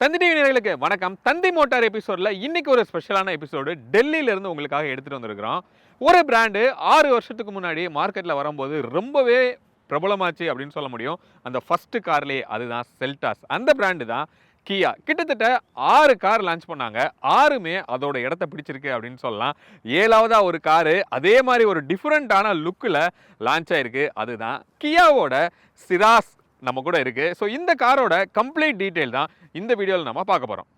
தந்தி TV வணக்கம். தந்தி motor எபிசோட்ல இன்னைக்கு ஒரு ஸ்பெஷலான எபிசோடு டெல்லியிலேருந்து உங்களுக்காக எடுத்துகிட்டு வந்திருக்கிறோம். ஒரு பிராண்டு ஆறு வருஷத்துக்கு முன்னாடி மார்க்கெட்டில் வரும்போது ரொம்பவே பிரபலமாச்சு அப்படின்னு சொல்ல முடியும். அந்த ஃபஸ்ட்டு கார்லேயே அதுதான் செல்டாஸ் அந்த பிராண்டு தான் கியா கிட்டத்தட்ட ஆறு கார் லான்ச் பண்ணாங்க. ஆறுமே அதோட இடத்த பிடிச்சிருக்கு அப்படின்னு சொல்லலாம். ஏழாவதாக ஒரு காரு அதே மாதிரி ஒரு டிஃப்ரெண்ட்டான லுக்கில் லான்ச் ஆயிருக்கு. அதுதான் கியாவோட சிராஸ் நம்ம கூட இருக்கு. ஸோ இந்த காரோட கம்ப்ளீட் டீட்டெயில் தான் இந்த வீடியோவில் நம்ம பார்க்க போகிறோம்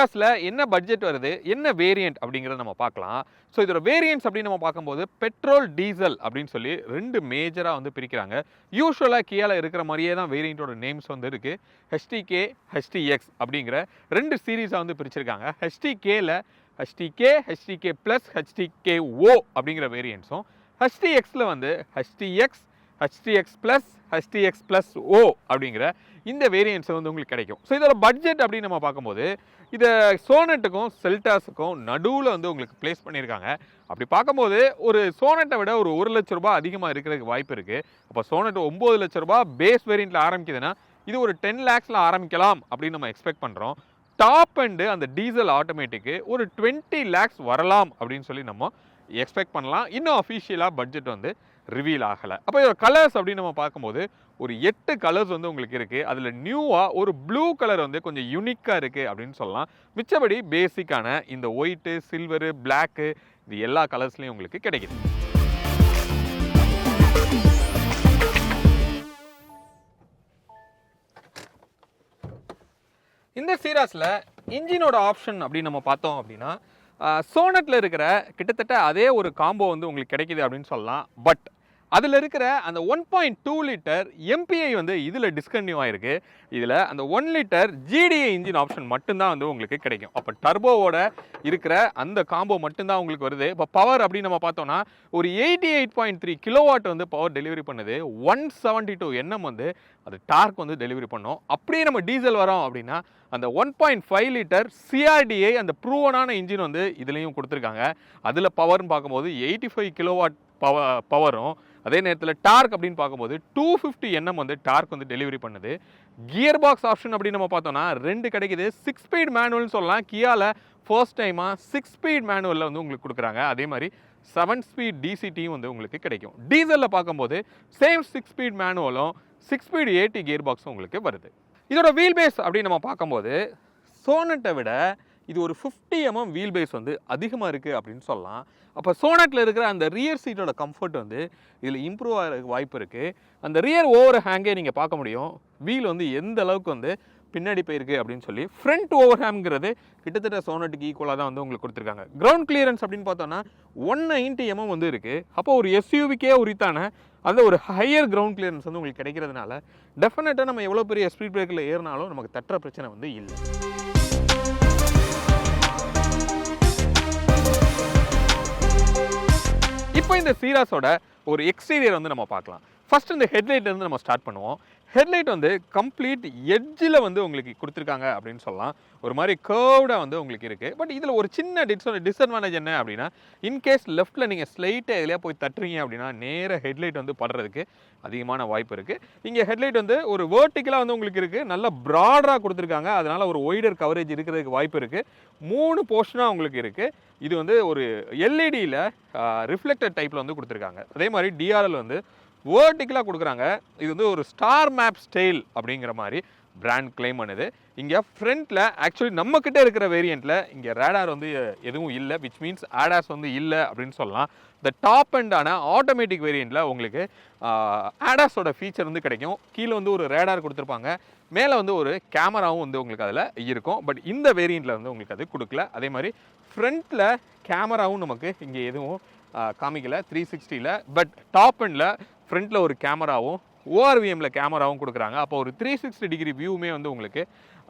இந்த என்ன பட்ஜெட் வருது என்ன வேரியண்ட் அப்படிங்கிறத நம்ம பார்க்கலாம். ஸோ இதோட வேரியண்ட்ஸ் அப்படின்னு நம்ம பார்க்கும்போது பெட்ரோல் டீசல் அப்படின்னு சொல்லி ரெண்டு மேஜராக வந்து பிரிக்கிறாங்க. யூஸ்வலாக கியால இருக்கிற மாதிரியே தான் வேரியண்ட்டோட நேம்ஸ் வந்து இருக்குது ஹெச்டிகே ஹெச்டிஎக்ஸ் அப்படிங்கிற ரெண்டு சீரீஸாக வந்து பிரிச்சிருக்காங்க. ஹெச்டிகேல HTK HTK plus HTK O அப்படிங்கிற வேரியண்ட்ஸும் ஹெச்டிஎக்ஸில் வந்து HTX HTX plus HTX plus O அப்படிங்கிற இந்த வேரியன்ட்ஸ் வந்து உங்களுக்கு கிடைக்கும். ஸோ இதோட பட்ஜெட் அப்படின்னு நம்ம பார்க்கும்போது இதை சோனட்டுக்கும் செல்டாஸுக்கும் நடுவில் வந்து உங்களுக்கு ப்ளேஸ் பண்ணியிருக்காங்க. அப்படி பார்க்கும்போது ஒரு சோனட்டை விட ஒரு ஒரு லட்ச ரூபாய் அதிகமாக இருக்கிறதுக்கு வாய்ப்பு இருக்குது அப்போ சோனட் ஒம்பது லட்ச ரூபா பேஸ் வேரியண்ட்டில் ஆரம்பிக்குதுன்னா இது ஒரு டென் லேக்ஸில் ஆரம்பிக்கலாம் அப்படின்னு நம்ம எக்ஸ்பெக்ட் பண்ணுறோம் டாப் அண்டு அந்த டீசல் ஆட்டோமேட்டிக்கு ஒரு டுவெண்ட்டி லேக்ஸ் வரலாம் அப்படின்னு சொல்லி நம்ம எக்ஸ்பெக்ட் பண்ணலாம். இன்னும் அஃபிஷியலாக பட்ஜெட் வந்து ரிவீல் ஆகலை. அப்போ இதோட கலர்ஸ் அப்படின்னு நம்ம பார்க்கும்போது ஒரு எட்டு கலர்ஸ் வந்து உங்களுக்கு இருக்குது அதில் நியூவாக ஒரு ப்ளூ கலர் வந்து கொஞ்சம் யூனிக்காக இருக்குது அப்படின்னு சொல்லலாம். மிச்சபடி பேசிக்கான இந்த ஒயிட்டு சில்வரு பிளாக்கு இது எல்லா கலர்ஸ்லையும் உங்களுக்கு கிடைக்குது. இந்த சீராஸில் இன்ஜினோட ஆப்ஷன் அப்படின்னு நம்ம பார்த்தோம் அப்படின்னா சோனட்டில் இருக்கிற கிட்டத்தட்ட அதே ஒரு காம்போ வந்து உங்களுக்கு கிடைக்கிது அப்படின்னு சொல்லலாம். பட் அதில் இருக்கிற அந்த one point two litre MPI வந்து இதில் டிஸ்கன்டினியூ ஆயிருக்கு. இதில் அந்த one litre GDA engine option மட்டும்தான் வந்து உங்களுக்கு கிடைக்கும். அப்போ டர்போவோட இருக்கிற அந்த காம்போ மட்டும்தான் உங்களுக்கு வருது. இப்போ பவர் அப்படின்னு நம்ம பார்த்தோம்னா ஒரு eighty eight point three kilowatt வந்து பவர் டெலிவரி பண்ணுது. ஒன் செவன்ட்டி டூ என்எம் வந்து அது டார்க் வந்து டெலிவரி பண்ணோம். அப்படியே நம்ம டீசல் வரோம் அப்படின்னா அந்த one point five litre CRDI அந்த ப்ரூவனான இன்ஜின் வந்து இதுலேயும் கொடுத்துருக்காங்க. அதில் பவர்னு பார்க்கும்போது எயிட்டி ஃபைவ் கிலோவாட் பவ பவரும் அதே நேரத்தில் டார்க் அப்படின்னு பார்க்கும்போது டூ ஃபிஃப்டி என்எம் வந்து டார்க் வந்து டெலிவரி பண்ணுது. கியர் பாக்ஸ் ஆப்ஷன் அப்படின்னு நம்ம பார்த்தோம்னா ரெண்டு கிடைக்குது. சிக்ஸ் ஸ்பீட் மேனுவல்னு சொல்லலாம். கியாவில் ஃபர்ஸ்ட் டைமாக சிக்ஸ் ஸ்பீட் மேனுவலில் வந்து உங்களுக்கு கொடுக்குறாங்க. அதே மாதிரி செவன் ஸ்பீட் டிசிடியும் வந்து உங்களுக்கு கிடைக்கும். டீசலில் பார்க்கும்போது சேம் சிக்ஸ் ஸ்பீட் மேனுவலும் சிக்ஸ் ஸ்பீட் ஏடி கியர் பாக்ஸும் உங்களுக்கு வருது. இதோட வீல் பேஸ் அப்படின்னு நம்ம பார்க்கும்போது சோனட்டை விட இது ஒரு ஃபிஃப்டி எம்எம் வீல் பேஸ் வந்து அதிகமாக இருக்குது அப்படின்னு சொல்லலாம். அப்போ சோனட்டில் இருக்கிற அந்த ரியர் சீட்டோட கம்ஃபர்ட் வந்து இதில் இம்ப்ரூவ் ஆகிறதுக்கு வாய்ப்பு இருக்குது அந்த ரியர் ஓவர் ஹேங்கே நீங்கள் பார்க்க முடியும். வீல் வந்து எந்த அளவுக்கு வந்து பின்னாடி போயிருக்கு அப்படின்னு சொல்லி ஃப்ரண்ட் ஓவர் ஹேம்ங்கிறது கிட்டத்தட்ட சோனட்டுக்கு ஈக்குவலாக தான் வந்து உங்களுக்கு கொடுத்துருக்காங்க. கிரவுண்ட் கிளியரன்ஸ் அப்படின்னு பார்த்தோன்னா ஒன் நைன்ட்டி எம்எம் வந்து இருக்குது அப்போ ஒரு எஸ்யூவிக்கே உரித்தான அந்த ஒரு ஹையர் கிரவுண்ட் கிளியரன்ஸ் வந்து உங்களுக்கு கிடைக்கிறதுனால டெஃபினட்டாக நம்ம எவ்வளோ பெரிய ஸ்பீட் பிரேக்கில் ஏறினாலும் நமக்கு தட்டுற பிரச்சனை வந்து இல்லை. இப்போ இந்த சீராஸோட ஒரு எக்ஸ்டீரியர் வந்து நம்ம பார்க்கலாம். ஃபஸ்ட் இந்த ஹெட்லைட்லேருந்து நம்ம ஸ்டார்ட் பண்ணுவோம். ஹெட்லைட் வந்து கம்ப்ளீட் எட்ஜில் வந்து உங்களுக்கு கொடுத்துருக்காங்க அப்படின்னு சொல்லலாம். ஒரு மாதிரி கேர்வ்டாக வந்து உங்களுக்கு இருக்குது பட் இதில் ஒரு சின்ன டிஸ் டிஸ்அட்வான்டேஜ் என்ன அப்படின்னா இன்கேஸ் லெஃப்ட்டில் நீங்கள் ஸ்லைட்டை எதுலையா போய் தட்டுறீங்க அப்படின்னா நேராக ஹெட்லைட் வந்து படுறதுக்கு அதிகமான வாய்ப்பு இருக்குது இங்கே ஹெட்லைட் வந்து ஒரு வேர்ட்டிக்கலாக வந்து உங்களுக்கு இருக்குது நல்ல ப்ராடாக கொடுத்துருக்காங்க. அதனால் ஒரு ஒய்டர் கவரேஜ் இருக்கிறதுக்கு வாய்ப்பு இருக்குது மூணு போர்ஷனாக உங்களுக்கு இருக்குது இது வந்து ஒரு எல்இடியில் ரிஃப்ளெக்டட் டைப்பில் வந்து கொடுத்துருக்காங்க. அதே மாதிரி டிஆர்எல் வந்து வேர்டிக்கலாக கொடுக்குறாங்க. இது வந்து ஒரு ஸ்டார் மேப் ஸ்டைல் அப்படிங்கிற மாதிரி பிராண்ட் கிளைம் பண்ணுது. இங்கே ஃப்ரண்ட்டில் ஆக்சுவலி நம்மக்கிட்ட இருக்கிற வேரியண்ட்டில் இங்கே ரேடார் வந்து எதுவும் இல்லை விச் மீன்ஸ் ஆடாஸ் வந்து இல்லை அப்படின்னு சொல்லலாம். இந்த டாப் அண்டான ஆட்டோமேட்டிக் வேரியண்ட்டில் உங்களுக்கு ஆடாஸோட ஃபீச்சர் வந்து கிடைக்கும். கீழே வந்து ஒரு ரேடார் கொடுத்துருப்பாங்க. மேலே வந்து ஒரு கேமராவும் வந்து உங்களுக்கு அதில் இருக்கும். பட் இந்த வேரியண்ட்டில் வந்து உங்களுக்கு அது கொடுக்கல. அதே மாதிரி ஃப்ரண்ட்டில் கேமராவும் நமக்கு இங்கே எதுவும் காமிக்கலை. காமிக்கல த்ரீ சிக்ஸ்டியில் பட் டாப் அண்டில் ஃப்ரண்ட்டில் ஒரு கேமராவும் ஓஆர்விஎம்மில் கேமராவும் கொடுக்குறாங்க. அப்போ ஒரு த்ரீ சிக்ஸ்டி டிகிரி வியூவுமே வந்து உங்களுக்கு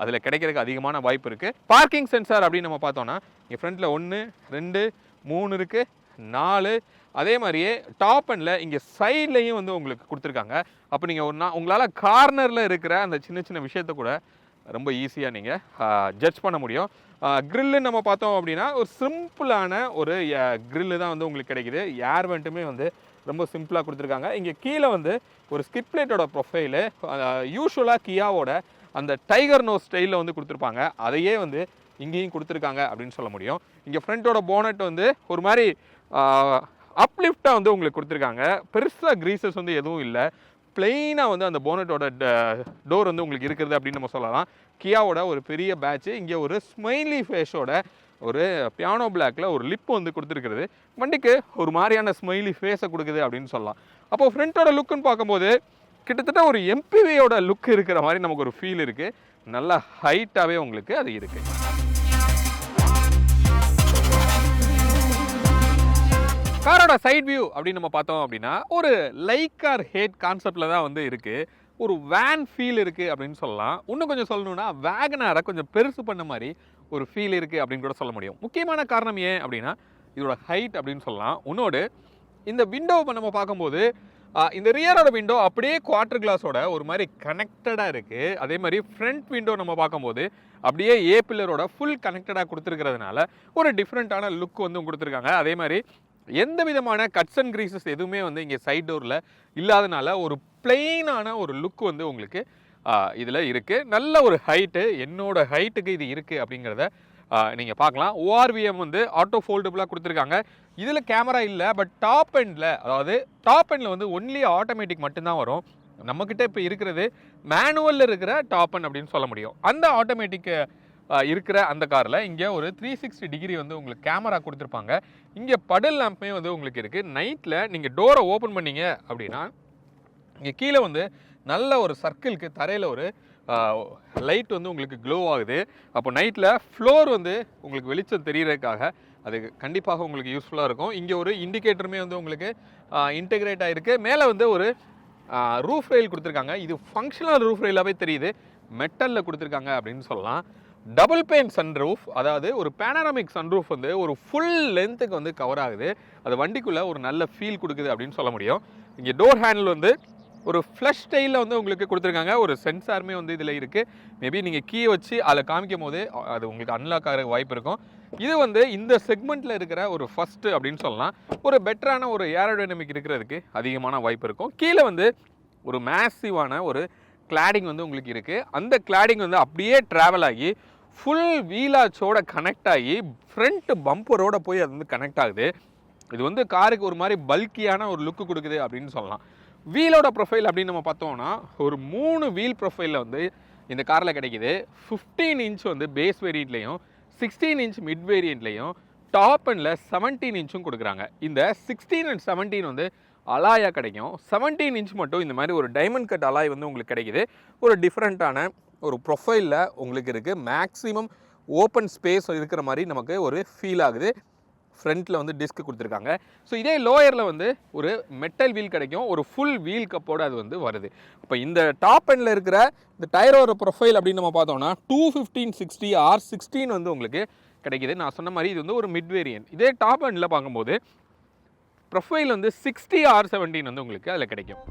அதில் கிடைக்கிறதுக்கு அதிகமான வாய்ப்பு இருக்குது பார்க்கிங் சென்சார் அப்படின்னு நம்ம பார்த்தோன்னா இங்கே ஃப்ரண்ட்டில் ஒன்று ரெண்டு மூணு இருக்குது நாலு. அதே மாதிரியே டாப் அண்டில் இங்கே சைட்லேயும் வந்து உங்களுக்கு கொடுத்துருக்காங்க. அப்போ நீங்கள் ஒரு உங்களால் கார்னரில் இருக்கிற அந்த சின்ன சின்ன விஷயத்த கூட ரொம்ப ஈஸியாக நீங்கள் ஜட்ஜ் பண்ண முடியும். க்ரில்லு நம்ம பார்த்தோம் அப்படின்னா ஒரு சிம்பிளான ஒரு க்ரில்லு தான் வந்து உங்களுக்கு கிடைக்குது. ஏர் வெண்ட்டுமே வந்து ரொம்ப சிம்பிளாக கொடுத்துருக்காங்க. இங்கே கீழே வந்து ஒரு ஸ்கிட் ப்ரொஃபைலு யூஸ்வலாக கியாவோட அந்த டைகர் நோ ஸ்டைலில் வந்து கொடுத்துருப்பாங்க. அதையே வந்து இங்கேயும் கொடுத்துருக்காங்க அப்படின்னு சொல்ல முடியும். இங்கே ஃப்ரண்ட்டோட போனட் வந்து ஒரு மாதிரி அப்லிஃப்டாக வந்து உங்களுக்கு கொடுத்துருக்காங்க. பெருசாக க்ரீசஸ் வந்து எதுவும் இல்லை. பிளெயினாக வந்து அந்த போனட்டோட டோர் வந்து உங்களுக்கு இருக்குது அப்படின்னு நம்ம சொல்லலாம். கியாவோட ஒரு பெரிய பேட்ச் இங்கே ஒரு ஸ்மைலி ஃபேஸோட ஒரு பியானோ பிளாக்ல ஒரு லிப் வந்து கொடுத்துருக்கிறது. வண்டிக்கு ஒரு மாதிரியான ஸ்மைலி ஃபேஸை கொடுக்குது அப்படின்னு சொல்லலாம். அப்போ ஃப்ரண்ட்டோட லுக்குன்னு பார்க்கும்போது கிட்டத்தட்ட ஒரு எம்பிவியோட லுக் இருக்கிற மாதிரி நமக்கு ஒரு ஃபீல் இருக்குது நல்ல ஹைட்டாகவே உங்களுக்கு அது இருக்குது காரோட சைட் வியூ அப்படின்னு நம்ம பார்த்தோம் அப்படின்னா ஒரு லைக் ஆர் ஹேட் கான்செப்டில் தான் வந்து இருக்குது ஒரு வேன் ஃபீல் இருக்குது அப்படின்னு சொல்லலாம். இன்னும் கொஞ்சம் சொல்லணும்னா வேகனாரை கொஞ்சம் பெருசு பண்ண மாதிரி ஒரு ஃபீல் இருக்குது அப்படின்னு கூட சொல்ல முடியும். முக்கியமான காரணம் ஏன் அப்படின்னா இதோட ஹைட் அப்படின்னு சொல்லலாம். உன்னோடு இந்த விண்டோவை நம்ம பார்க்கும்போது இந்த ரியரோட விண்டோ அப்படியே குவார்டர் கிளாஸோட ஒரு மாதிரி கனெக்டடாக இருக்குது அதே மாதிரி ஃப்ரண்ட் விண்டோ நம்ம பார்க்கும்போது அப்படியே ஏ பில்லரோட ஃபுல் கனெக்டடாக கொடுத்துருக்கிறதுனால ஒரு டிஃப்ரெண்ட்டான லுக் வந்து கொடுத்துருக்காங்க. அதே மாதிரி எந்த விதமான கட்ஸ் அண்ட் கிரீசஸ் எதுவுமே வந்து இங்கே சைட் டோரில் இல்லாதனால ஒரு பிளெயினான ஒரு லுக் வந்து உங்களுக்கு இதில் இருக்குது நல்ல ஒரு ஹைட்டு என்னோட ஹைட்டுக்கு இது இருக்குது அப்படிங்கிறத நீங்கள் பார்க்கலாம். ஓஆர்விஎம் வந்து ஆட்டோ ஃபோல்டபுளாக கொடுத்துருக்காங்க. இதில் கேமரா இல்லை பட் டாப் எண்டில் அதாவது டாப் எண்டில் வந்து ஒன்லி ஆட்டோமேட்டிக் மட்டும்தான் வரும். நம்மக்கிட்ட இப்போ இருக்கிறது மேனுவலில் இருக்கிற டாப் எண்ட் அப்படின்னு சொல்ல முடியும். அந்த ஆட்டோமேட்டிக்கு இருக்கிற அந்த காரில் இங்கே ஒரு த்ரீ சிக்ஸ்டி டிகிரி வந்து உங்களுக்கு கேமரா கொடுத்துருப்பாங்க. இங்கே படல் லேம்ப்மே வந்து உங்களுக்கு இருக்குது நைட்டில் நீங்கள் டோரை ஓப்பன் பண்ணீங்க அப்படின்னா இங்கே கீழே வந்து நல்ல ஒரு சர்க்கிளுக்கு தரையில் ஒரு லைட் வந்து உங்களுக்கு க்ளோ ஆகுது. அப்போ நைட்டில் ஃப்ளோர் வந்து உங்களுக்கு வெளிச்சம் தெரியறதுக்காக அது கண்டிப்பாக உங்களுக்கு யூஸ்ஃபுல்லாக இருக்கும். இங்கே ஒரு இண்டிகேட்டருமே வந்து உங்களுக்கு இன்டெகிரேட் ஆகிருக்கு மேலே வந்து ஒரு ரூஃப் ரயில் கொடுத்துருக்காங்க. இது ஃபங்க்ஷனல் ரூஃப் ரயிலாகவே தெரியுது. மெட்டலில் கொடுத்துருக்காங்க அப்படின்னு சொல்லலாம். டபுள் பெயின் சன்ரூஃப் அதாவது ஒரு பேனராமிக் சன்ரூஃப் வந்து ஒரு ஃபுல் லென்த்துக்கு வந்து கவர் ஆகுது. அது வண்டிக்குள்ளே ஒரு நல்ல ஃபீல் கொடுக்குது அப்படின்னு சொல்ல முடியும். இங்கே டோர் ஹேண்டில் வந்து ஒரு ஃப்ளஷ் ஸ்டைலில் வந்து உங்களுக்கு கொடுத்துருக்காங்க. ஒரு சென்சாருமே வந்து இதில் இருக்குது மேபி நீங்கள் கீ வச்சு அதில் காமிக்கும் போது அது உங்களுக்கு அன்லாக் ஆகிற வாய்ப்பு இருக்கும். இது வந்து இந்த செக்மெண்ட்டில் இருக்கிற ஒரு ஃபஸ்ட்டு அப்படின்னு சொல்லலாம். ஒரு பெட்டரான ஒரு ஏரோடைனமிக் இருக்கிறதுக்கு அதிகமான வாய்ப்பு இருக்கும். கீழே வந்து ஒரு மேசிவான ஒரு கிளாடிங் வந்து உங்களுக்கு இருக்குது அந்த கிளாடிங் வந்து அப்படியே ட்ராவல் ஆகி ஃபுல் வீலாச்சோட கனெக்ட் ஆகி ஃப்ரண்ட் பம்பரோட போய் அது வந்து கனெக்ட் ஆகுது. இது வந்து காருக்கு ஒரு மாதிரி பல்கியான ஒரு லுக்கு கொடுக்குது அப்படின்னு சொல்லலாம். வீலோட ப்ரொஃபைல் அப்படின்னு நம்ம பார்த்தோம்னா ஒரு மூணு வீல் ப்ரொஃபைலில் வந்து இந்த காரில் கிடைக்கிது. ஃபிஃப்டீன் இன்ச் வந்து பேஸ் வேரியண்ட்லேயும் சிக்ஸ்டீன் இன்ச் மிட் வேரியண்ட்லேயும் டாப் அண்டில் செவன்டீன் இன்ச்சும் கொடுக்குறாங்க. இந்த சிக்ஸ்டீன் அண்ட் செவன்டீன் வந்து அலாயாக கிடைக்கும். செவன்டீன் இன்ச் மட்டும் இந்த மாதிரி ஒரு டைமண்ட் கட் அலாய் வந்து உங்களுக்கு கிடைக்கிது. ஒரு டிஃப்ரெண்ட்டான ஒரு ப்ரொஃபைலில் உங்களுக்கு இருக்குது மேக்ஸிமம் ஓப்பன் ஸ்பேஸ் இருக்கிற மாதிரி நமக்கு ஒரு ஃபீல் ஆகுது. ஃப்ரண்ட்டில் வந்து டிஸ்க் கொடுத்துருக்காங்க. ஸோ இதே லோயரில் வந்து ஒரு மெட்டல் வீல் கிடைக்கும். ஒரு ஃபுல் வீல் கப்போடு அது வந்து வருது. இப்போ இந்த டாப் எண்டில் இருக்கிற இந்த டயரோட ப்ரொஃபைல் அப்படின்னு நம்ம பார்த்தோம்னா two fifteen sixty R sixteen வந்து உங்களுக்கு கிடைக்கிது. நான் சொன்ன மாதிரி இது வந்து ஒரு மிட் வேரியன்ட் இதே டாப் எண்டில் பார்க்கும்போது ப்ரொஃபைல் வந்து சிக்ஸ்டி ஆர் செவன்டீன் வந்து உங்களுக்கு அதில் கிடைக்கும்.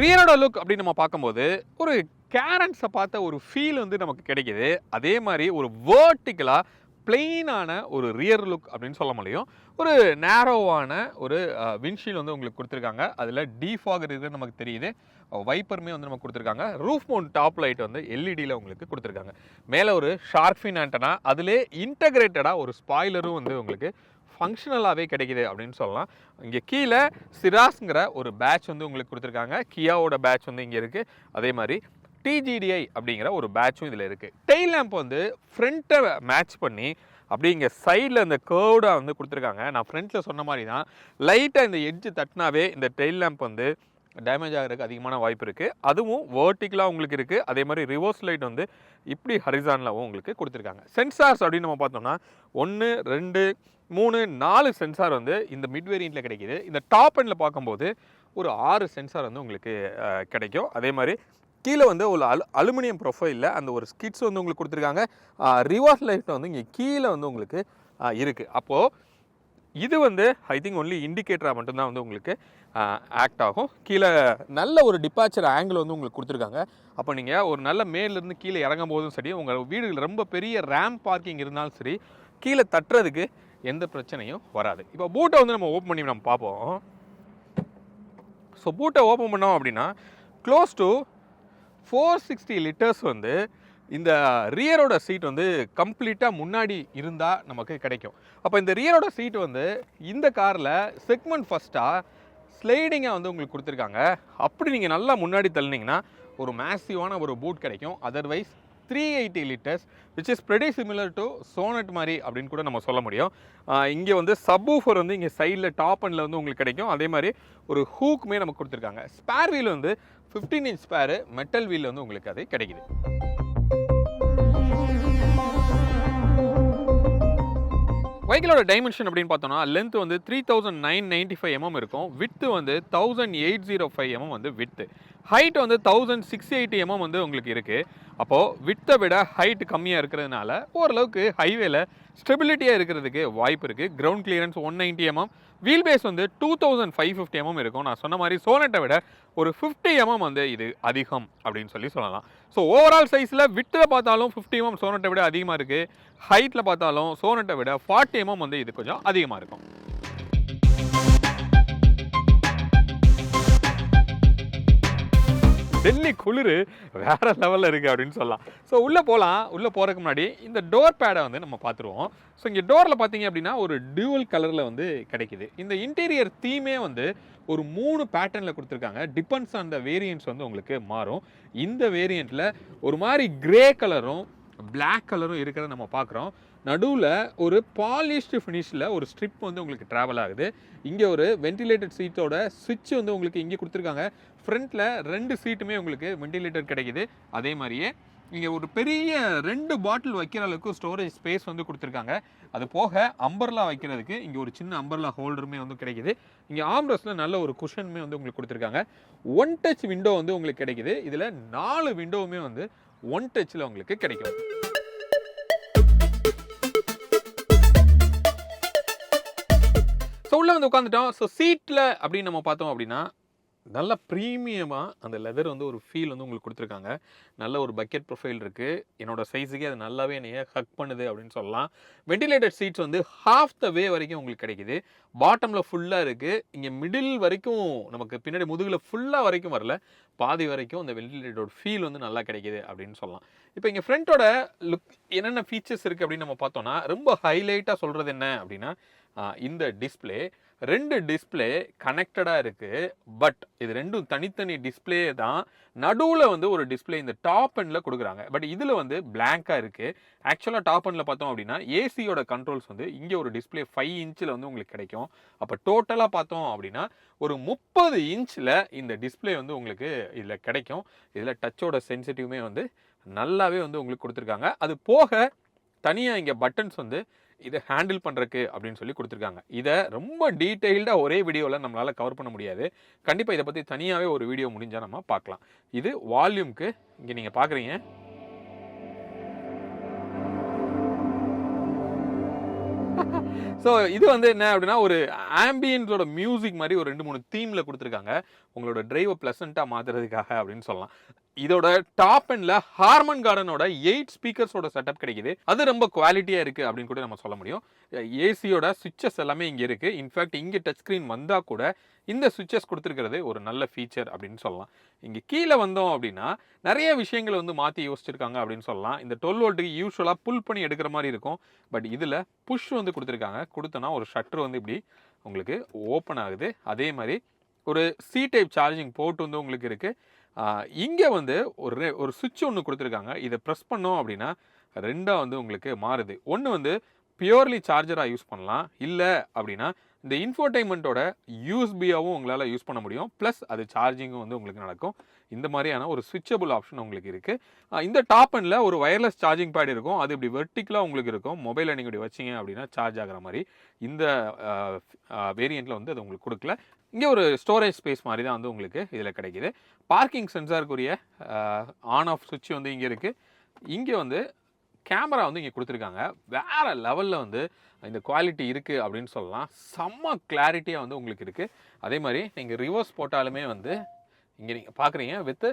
ரியரோட லுக் அப்படின்னு நம்ம பார்க்கும்போது ஒரு கேரன்ஸை பார்த்த ஒரு ஃபீல் வந்து நமக்கு கிடைக்கிது. அதே மாதிரி ஒரு வேர்ட்டிக்கலாக பிளெயினான ஒரு ரியர் லுக் அப்படின்னு சொல்ல முடியும். ஒரு நேரோவான ஒரு விண்ஷீல் வந்து உங்களுக்கு கொடுத்துருக்காங்க. அதில் டீஃபாக் இருக்குது நமக்கு தெரியுது. வைப்பருமே வந்து நமக்கு கொடுத்துருக்காங்க. ரூஃப் மவுண்ட் டாப் லைட் வந்து எல்இடியில் உங்களுக்கு கொடுத்துருக்காங்க. மேலே ஒரு ஷார்க் ஃபின் ஆண்டனா அதிலே இன்டகிரேட்டடாக ஒரு ஸ்பாய்லரும் வந்து உங்களுக்கு ஃபங்க்ஷனலாகவே கிடைக்குது அப்படின்னு சொல்லலாம். இங்கே கீழே சிராஸ்ங்கிற ஒரு பேட்ச் வந்து உங்களுக்கு கொடுத்துருக்காங்க. கியாவோட பேட்ச் வந்து இங்கே இருக்குது அதே மாதிரி டிஜிடிஐ அப்படிங்கிற ஒரு பேட்சும் இதில் இருக்குது டெய்ல் லேம்ப் வந்து ஃப்ரண்ட்டை மேட்ச் பண்ணி அப்படியே இங்கே சைடில் இந்த கேர்வ்டாக வந்து கொடுத்துருக்காங்க. நான் ஃப்ரண்ட்டில் சொன்ன மாதிரி தான் லைட்டாக இந்த எட்ஜு தட்டினாவே இந்த டெய்ல் லேம்ப் வந்து டேமேஜ் ஆகிறதுக்கு அதிகமான வாய்ப்பு இருக்குது அதுவும் வேர்ட்டிக்கலாக உங்களுக்கு இருக்குது அதே மாதிரி ரிவர்ஸ் லைட் வந்து இப்படி ஹரிசான்லாவும் உங்களுக்கு கொடுத்துருக்காங்க. சென்சார்ஸ் அப்படின்னு நம்ம பார்த்தோம்னா ஒன்று ரெண்டு மூணு நாலு சென்சார் வந்து இந்த மிட் வேரியண்ட்டில் கிடைக்கிது. இந்த டாப் எண்டில் பார்க்கும்போது ஒரு ஆறு சென்சார் வந்து உங்களுக்கு கிடைக்கும். அதே மாதிரி கீழே வந்து ஒரு அலு அலுமினியம் ப்ரொஃபைலில் அந்த ஒரு ஸ்கிட்ஸ் வந்து உங்களுக்கு கொடுத்துருக்காங்க. ரிவர்ஸ் லைட் வந்து இங்கே கீழே வந்து உங்களுக்கு இருக்குது அப்போது இது வந்து ஐ திங்க் ஒன்லி இண்டிகேட்டராக மட்டும்தான் வந்து உங்களுக்கு ஆக்ட் ஆகும். கீழே நல்ல ஒரு டிபாச்சர் ஆங்கிள் வந்து உங்களுக்கு கொடுத்துருக்காங்க. அப்போ நீங்கள் ஒரு நல்ல மேலேருந்து கீழே இறங்கும் போதும் சரி உங்கள் வீடுகள் ரொம்ப பெரிய ரேம் பார்க்கிங் இருந்தாலும் சரி கீழே தட்டுறதுக்கு எந்த பிரச்சனையும் வராது. இப்போ பூட்டை வந்து நம்ம ஓப்பன் பண்ணி நம்ம பார்ப்போம். ஸோ பூட்டை ஓப்பன் பண்ணோம் அப்படின்னா close to four sixty litres வந்து இந்த ரியரோட சீட் வந்து கம்ப்ளீட்டாக முன்னாடி இருந்தால் நமக்கு கிடைக்கும். அப்போ இந்த ரியரோட சீட் வந்து இந்த காரில் செக்மெண்ட் ஃபஸ்ட்டாக ஸ்லைடிங்காக வந்து உங்களுக்கு கொடுத்துருக்காங்க. அப்படி நீங்கள் நல்லா முன்னாடி தள்ளினீங்கன்னா ஒரு மேசிவான ஒரு பூட் கிடைக்கும். Otherwise three eighty litres which is pretty similar to Sonet மாதிரி அப்படின்னு கூட நம்ம சொல்ல முடியும். இங்கே வந்து சப்வூஃபர் வந்து இங்கே சைடில் டாப் அண்டில் வந்து உங்களுக்கு கிடைக்கும். அதே மாதிரி ஒரு ஹூக்குமே நமக்கு கொடுத்துருக்காங்க. ஸ்பேர் வீல் வந்து 15 இன்ச் ஸ்பேரு மெட்டல் வீல் வந்து உங்களுக்கு அது கிடைக்குது. வெஹிக்கிளோட டைமென்ஷன் அப்படின்னு பார்த்தோம்னா லென்த் வந்து three thousand nine ninety five MM இருக்கும். வித்து வந்து thousand eight zero five MM வந்து வித்து ஹைட் வந்து தௌசண்ட் சிக்ஸ் எயிட்டி எம்எம் வந்து உங்களுக்கு இருக்குது அப்போது விட்டை விட ஹைட் கம்மியாக இருக்கிறதுனால ஓரளவுக்கு ஹைவேல ஸ்டெபிலிட்டியாக இருக்கிறதுக்கு வாய்ப்பு இருக்குது ground clearance one ninety mm wheel base வந்து two thousand five fifty MM இருக்கும். நான் சொன்ன மாதிரி சோனட்டை விட ஒரு ஃபிஃப்டி எம்எம் வந்து இது அதிகம் அப்படின்னு சொல்லி சொல்லலாம். ஸோ ஓவரால் சைஸில் விட்டில் பார்த்தாலும் ஃபிஃப்டி எம்எம் சோனட்டை விட அதிகமாக இருக்குது ஹைட்டில் பார்த்தாலும் சோனட்டை விட ஃபார்ட்டி எம்எம் வந்து இது கொஞ்சம் அதிகமாக இருக்கும். டெல்லி குளிர் வேற லெவலில் இருக்குது அப்படின்னு சொல்லலாம். ஸோ உள்ளே போகலாம் உள்ளே போகிறதுக்கு முன்னாடி இந்த டோர் பேடை வந்து நம்ம பார்த்துருவோம். ஸோ இங்கே டோரில் பார்த்தீங்க அப்படின்னா ஒரு டியூவல் கலரில் வந்து கிடைக்குது. இந்த இன்டீரியர் தீமே வந்து ஒரு மூணு பேட்டர்னில் கொடுத்துருக்காங்க. டிபெண்ட்ஸ் ஆன் த வேரியன்ட்ஸ் வந்து உங்களுக்கு மாறும். இந்த வேரியண்ட்டில் ஒரு மாதிரி கிரே கலரும் பிளாக் கலரும் இருக்கிறத நம்ம பார்க்குறோம். நடுவில் ஒரு பாலிஷ்டு ஃபினிஷில் ஒரு ஸ்ட்ரிப் வந்து உங்களுக்கு ட்ராவல் ஆகுது. இங்கே ஒரு வென்டிலேட்டட் சீட்டோட சுவிட்ச் வந்து உங்களுக்கு இங்கே கொடுத்துருக்காங்க. ஃப்ரண்ட்டில் ரெண்டு சீட்டுமே உங்களுக்கு வெண்டிலேட்டர் கிடைக்குது. அதே மாதிரியே இங்கே ஒரு பெரிய ரெண்டு பாட்டில் வைக்கிற அளவுக்கு ஸ்டோரேஜ் ஸ்பேஸ் வந்து கொடுத்துருக்காங்க. அது போக அம்பர்லா வைக்கிறதுக்கு இங்கே ஒரு சின்ன அம்பர்லா ஹோல்டருமே வந்து கிடைக்குது. இங்கே ஆம்ரஸில் நல்ல ஒரு குஷனுமே வந்து உங்களுக்கு கொடுத்துருக்காங்க. ஒன் டச் விண்டோ வந்து உங்களுக்கு கிடைக்குது. இதில் நாலு விண்டோவுமே வந்து ஒன் டச்சில் உங்களுக்கு கிடைக்கும். ஸோ உள்ளே வந்து உட்காந்துட்டோம் ஸோ சீட்டில் அப்படின்னு நம்ம பார்த்தோம் அப்படின்னா நல்ல ப்ரீமியமாக அந்த லெதர் வந்து ஒரு ஃபீல் வந்து உங்களுக்கு கொடுத்துருக்காங்க. நல்ல ஒரு பக்கெட் ப்ரொஃபைல் இருக்குது என்னோட சைஸுக்கே அது நல்லாவே என்னைய ஹக் பண்ணுது அப்படின்னு சொல்லலாம். வெண்டிலேட்டட் சீட்ஸ் வந்து ஹாஃப் த வே வரைக்கும் உங்களுக்கு கிடைக்குது. பாட்டமில் ஃபுல்லாக இருக்குது இங்கே மிடில் வரைக்கும் நமக்கு பின்னாடி முதுகில் ஃபுல்லாக வரைக்கும் வரல. பாதி வரைக்கும் அந்த வெண்டிலேட்டரோட ஃபீல் வந்து நல்லா கிடைக்குது அப்படின்னு சொல்லலாம். இப்போ இங்கே ஃப்ரண்ட்டோட லுக் என்னென்ன ஃபீச்சர்ஸ் இருக்குது அப்படின்னு நம்ம பார்த்தோம்னா ரொம்ப ஹைலைட்டாக சொல்கிறது என்ன அப்படின்னா இந்த டிஸ்ப்ளே ரெண்டு டிஸ்ப்ளே கனெக்டடாக இருக்குது பட் இது ரெண்டும் தனித்தனி டிஸ்ப்ளே தான். நடுவில் வந்து ஒரு டிஸ்பிளே இந்த டாப் எண்டில் கொடுக்குறாங்க. பட் இதில் வந்து பிளாங்காக இருக்குது ஆக்சுவலாக டாப் எண்டில் பார்த்தோம் அப்படின்னா ஏசியோட கண்ட்ரோல்ஸ் வந்து இங்கே ஒரு டிஸ்ப்ளே ஃபைவ் இன்ச்சில் வந்து உங்களுக்கு கிடைக்கும். அப்போ டோட்டலாக பார்த்தோம் அப்படின்னா ஒரு முப்பது இன்ச்சில் இந்த டிஸ்பிளே வந்து உங்களுக்கு இதில் கிடைக்கும். இதில் டச்சோட சென்சிட்டிவ்மே வந்து நல்லாவே வந்து உங்களுக்கு கொடுத்துருக்காங்க. அது போக தனியாக இங்கே பட்டன்ஸ் வந்து இதை ஹேண்டில் பண்ணுறக்கு அப்படின்னு சொல்லி கொடுத்துருக்காங்க. இதை ரொம்ப டீட்டெயில்டாக ஒரே வீடியோவில் நம்மளால் கவர் பண்ண முடியாது. கண்டிப்பாக இதை பற்றி தனியாகவே ஒரு வீடியோ முடிஞ்சால் நம்ம பார்க்கலாம். இது வால்யூம்க்கு இங்கே நீங்கள் பார்க்குறீங்க ஸோ இது வந்து என்ன அப்படின்னா ஒரு ஆம்பியன்ஸோட மியூசிக் மாதிரி ஒரு ரெண்டு மூணு தீமில் கொடுத்துருக்காங்க. உங்களோட டிரைவை ப்ளசண்ட்டாக மாற்றுறதுக்காக அப்படின்னு சொல்லலாம். இதோட டாப் அண்ட்ல ஹார்மன் கார்டனோட எயிட் ஸ்பீக்கர்ஸோட செட்டப் கிடைக்குது. அது ரொம்ப குவாலிட்டியாக இருக்கு அப்படின்னு கூட நம்ம சொல்ல முடியும். ஏசியோட சுவிச்சஸ் எல்லாமே இங்கே இருக்கு. இன்ஃபேக்ட் இங்கே டச் ஸ்கிரீன் வந்தா கூட இந்த சுவிச்சஸ் கொடுத்துருக்கிறது ஒரு நல்ல ஃபீச்சர் அப்படின்னு சொல்லலாம். இங்கே கீழே வந்தோம் அப்படின்னா நிறைய விஷயங்கள் வந்து மாற்றி யோசிச்சிருக்காங்க அப்படின்னு சொல்லலாம். இந்த டுவெல் வோல்ட்டுக்கு யூஸ்வலாக புல் பண்ணி எடுக்கிற மாதிரி இருக்கும். பட் இதில் புஷ் வந்து கொடுத்துருக்காங்க. கொடுத்தனா ஒரு ஷட்டர் வந்து இப்படி உங்களுக்கு ஓப்பன் ஆகுது. அதே மாதிரி ஒரு சி டைப் சார்ஜிங் போர்ட் வந்து உங்களுக்கு இருக்குது இங்கே வந்து ஒரு ஒரு சுவிட்ச் ஒன்று கொடுத்துருக்காங்க. இதை ப்ரெஸ் பண்ணோம் அப்படின்னா ரெண்டாக வந்து உங்களுக்கு மாறுது. ஒன்று வந்து பியூர்லி சார்ஜராக யூஸ் பண்ணலாம். இல்லை அப்படின்னா இந்த இன்ஃபோடைன்மெண்ட்டோட யூஎஸ்பியாவும் உங்களால் யூஸ் பண்ண முடியும். ப்ளஸ் அது சார்ஜிங்கும் வந்து உங்களுக்கு நடக்கும். இந்த மாதிரியான ஒரு சுவிட்சபிள் ஆப்ஷன் உங்களுக்கு இருக்குது இந்த டாப் அண்டில் ஒரு ஒயர்லெஸ் சார்ஜிங் பேட் இருக்கும். அது இப்படி வெர்டிக்கலாக உங்களுக்கு இருக்கும். மொபைலை நீங்கள் இப்படி வச்சீங்க அப்படின்னா சார்ஜ் ஆகிற மாதிரி. இந்த வேரியண்ட்டில் வந்து அது உங்களுக்கு கொடுக்கல. இங்கே ஒரு ஸ்டோரேஜ் ஸ்பேஸ் மாதிரி தான் வந்து உங்களுக்கு இதில் கிடைக்கிது. பார்க்கிங் சென்சாருக்குரிய ஆன் ஆஃப் சுவிட்ச் வந்து இங்கே இருக்குது இங்கே வந்து கேமரா வந்து இங்கே கொடுத்துருக்காங்க. வேறு லெவலில் வந்து இந்த குவாலிட்டி இருக்குது அப்படின்னு சொல்லலாம். செம்ம கிளாரிட்டியாக வந்து உங்களுக்கு இருக்குது அதே மாதிரி நீங்கள் ரிவர்ஸ் போட்டாலுமே வந்து இங்கே நீங்கள் பார்க்குறீங்க வித்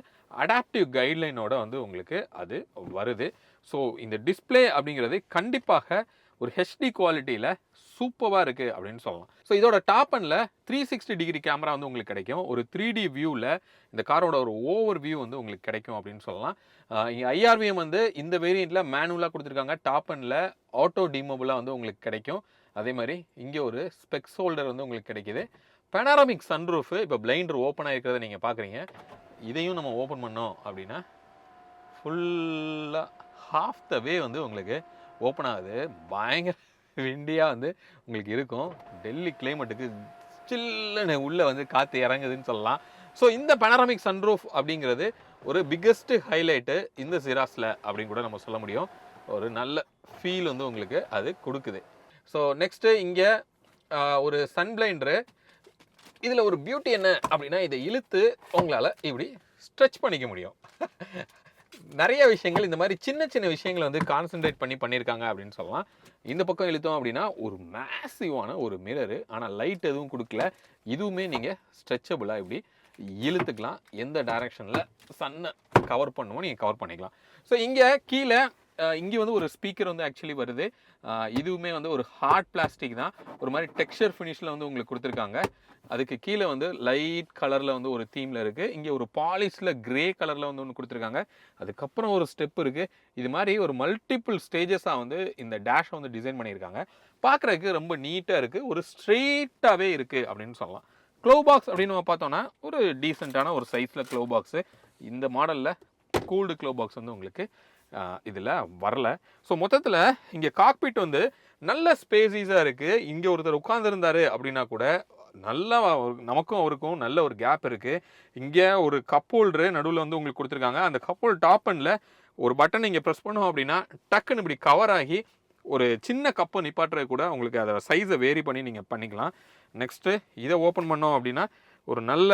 அடாப்டிவ் கைட்லைனோட வந்து உங்களுக்கு அது வருது. ஸோ இந்த டிஸ்ப்ளே அப்படிங்கிறது கண்டிப்பாக ஒரு ஹெச்டி குவாலிட்டியில் சூப்பராக இருக்குது அப்படின்னு சொல்லலாம். ஸோ இதோட டாப் அண்டில் த்ரீ சிக்ஸ்டி டிகிரி கேமரா வந்து உங்களுக்கு கிடைக்கும். ஒரு த்ரீ டி வியூவில் இந்த காரோட ஒரு ஓவர் வியூ வந்து உங்களுக்கு கிடைக்கும் அப்படின்னு சொல்லலாம். ஐஆர்விஎம் வந்து இந்த வேரியண்ட்டில் மேனுவலாக கொடுத்துருக்காங்க. டாப் அண்டில் ஆட்டோ டிமோபிளாக வந்து உங்களுக்கு கிடைக்கும். அதே மாதிரி இங்கே ஒரு ஸ்பெக்ஸ் ஹோல்டர் வந்து உங்களுக்கு கிடைக்கிது. பெனாரமிக் சன்ரூஃப் இப்போ பிளைண்டர் ஓப்பன் ஆகிருக்கிறத நீங்கள் பார்க்குறீங்க இதையும் நம்ம ஓப்பன் பண்ணோம் அப்படின்னா ஃபுல்லாக ஹாஃப் த வே வந்து உங்களுக்கு ஓப்பன் ஆகுது. பயங்கர விண்டியாக வந்து உங்களுக்கு இருக்கும். டெல்லி கிளைமேட்டுக்கு சில்லுன்னு உள்ளே வந்து காற்று இறங்குதுன்னு சொல்லலாம். ஸோ இந்த பெனாரமிக் சன்ரூஃப் அப்படிங்கிறது ஒரு பிக்கஸ்ட் ஹைலைட்டு இந்த சிராஸில் அப்படின்னு கூட நம்ம சொல்ல முடியும். ஒரு நல்ல ஃபீல் வந்து உங்களுக்கு அது கொடுக்குது. ஸோ நெக்ஸ்ட்டு இங்கே ஒரு சன் பிளைண்டரு இதில் ஒரு பியூட்டி என்ன அப்படின்னா இதை இழுத்து உங்களால் இப்படி ஸ்ட்ரெச் பண்ணிக்க முடியும். நிறைய விஷயங்கள் இந்த மாதிரி சின்ன சின்ன விஷயங்களை வந்து கான்சென்ட்ரேட் பண்ணி பண்ணியிருக்காங்க அப்படின்னு சொல்லலாம். இந்த பக்கம் இழுத்தோம் அப்படின்னா ஒரு மேசிவான ஒரு மிரரு ஆனால் லைட் எதுவும் கொடுக்கல. இதுவுமே நீங்கள் ஸ்ட்ரெச்சபிளாக இப்படி இழுத்துக்கலாம். எந்த டைரக்ஷனில் சன்னை கவர் பண்ணுமோ நீங்கள் கவர் பண்ணிக்கலாம். ஸோ இங்கே கீழே இங்கே வந்து ஒரு ஸ்பீக்கர் வந்து ஆக்சுவலி வருது. இதுவுமே வந்து ஒரு ஹார்ட் பிளாஸ்டிக் தான். ஒரு மாதிரி டெக்ஸ்சர் ஃபினிஷில் வந்து உங்களுக்கு கொடுத்துருக்காங்க. அதுக்கு கீழே வந்து லைட் கலரில் வந்து ஒரு தீமில் இருக்குது இங்கே ஒரு பாலிஷில் கிரே கலரில் வந்து ஒன்று கொடுத்துருக்காங்க. அதுக்கப்புறம் ஒரு ஸ்டெப் இருக்குது இது மாதிரி ஒரு மல்டிபிள் ஸ்டேஜஸாக வந்து இந்த டேஷை வந்து டிசைன் பண்ணியிருக்காங்க. பார்க்குறதுக்கு ரொம்ப நீட்டாக இருக்குது ஒரு ஸ்ட்ரெயிட்டாகவே இருக்குது அப்படின்னு சொல்லலாம். க்ளோ பாக்ஸ் அப்படின்னு நம்ம பார்த்தோன்னா ஒரு டீசெண்டான ஒரு சைஸில் க்ளோ பாக்ஸு இந்த மாடலில் கூல்டு க்ளோ பாக்ஸ் வந்து உங்களுக்கு இதில் வரல. ஸோ மொத்தத்தில் இங்கே காக்பிட் வந்து நல்ல ஸ்பேசிஸாக இருக்குது இங்கே ஒருத்தர் உட்காந்துருந்தாரு அப்படின்னா கூட நல்லா நமக்கும் அவருக்கும் நல்ல ஒரு கேப் இருக்குது இங்கே ஒரு கப் ஹோல்டரு நடுவில் வந்து உங்களுக்கு கொடுத்துருக்காங்க. அந்த கப் ஹோல்டர் டாப் அண்டில் ஒரு பட்டன் நீங்கள் ப்ரெஸ் பண்ணோம் அப்படின்னா டக்குன்னு இப்படி கவர் ஆகி ஒரு சின்ன கப்பை நிப்பாட்டுறது கூட உங்களுக்கு அதை சைஸை வேரி பண்ணி நீங்கள் பண்ணிக்கலாம். நெக்ஸ்ட்டு இதை ஓப்பன் பண்ணோம் அப்படின்னா ஒரு நல்ல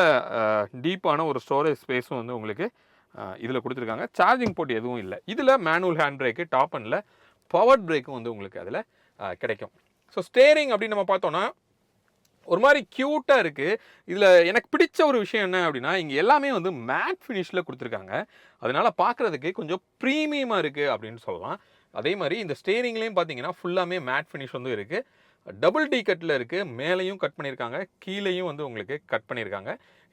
டீப்பான ஒரு ஸ்டோரேஜ் ஸ்பேஸும் வந்து உங்களுக்கு இதில் கொடுத்துருக்காங்க. சார்ஜிங் போர்ட் எதுவும் இல்லை. இதில் மேனுவல் ஹேண்ட் பிரேக்கு டாப் அண்டில் பவர் பிரேக்கும் வந்து உங்களுக்கு அதில் கிடைக்கும். ஸோ ஸ்டேரிங் அப்படின்னு நம்ம பார்த்தோன்னா ஒரு மாதிரி க்யூட்டாக இருக்குது இதில் எனக்கு பிடிச்ச ஒரு விஷயம் என்ன அப்படின்னா இங்கே எல்லாமே வந்து மேட் ஃபினிஷில் கொடுத்துருக்காங்க. அதனால் பார்க்குறதுக்கு கொஞ்சம் ப்ரீமியமாக இருக்குது அப்படின்னு சொல்லலாம். அதே மாதிரி இந்த ஸ்டேரிங்லேயும் பார்த்தீங்கன்னா ஃபுல்லாமே மேட் ஃபினிஷ் வந்து இருக்குது டபுள் டி கட்டில் இருக்குது மேலேயும் கட் பண்ணியிருக்காங்க கீழேயும் வந்து உங்களுக்கு கட் பண்ணியிருக்காங்க